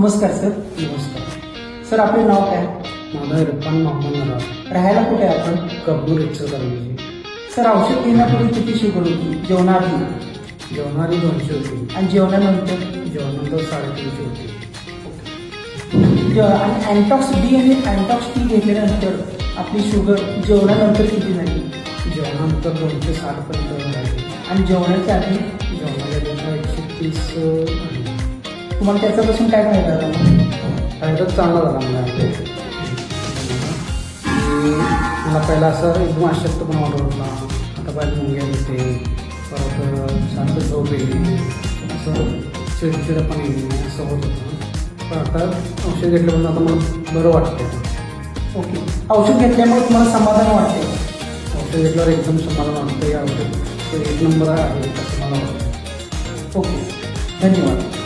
नमस्कार सर. नमस्कार. सर आपले नाव काय? माझा इरफान मोहम्मद नवाब राहायला कुठे आहे आपण? कबूर इचलकरंजी. सर औषध घेण्यापूर्वी किती शुगर होती? जेवणाआधी? जेवणारी दोनशे होती. आणि जेवणानंतर? जेवणानंतर साडेतीनशे होती. जे- आणि अँटॉक्स बी आणि अँटॉक्स टी घेतल्यानंतर आपली शुगर जेवणानंतर किती झाली? जेवणानंतर दोनशे साठपर्यंत आणि जेवणाच्या आधी? जेवणाच्या जेवणा एकशे तीस. तुम्हाला त्याच्यापासून काय फायदा झाला? फायदा चांगला झाला मला. मला पहिला असं एकदम अशक्त पण वाटत होता. आता पाहिजे मुंग्या येते परत शांत झोप येईल असं चिडचिडपण येईल असं होत होतं. पण आता औषध घेतल्यापासून आता मला बरं वाटतं ओके. औषध घेतल्यामुळे तुम्हाला समाधान वाटते औषध घेतल्यावर एकदम समाधान वाटतं या औषध ते एक नंबर आहे असं मला वाटतं ओके. धन्यवाद.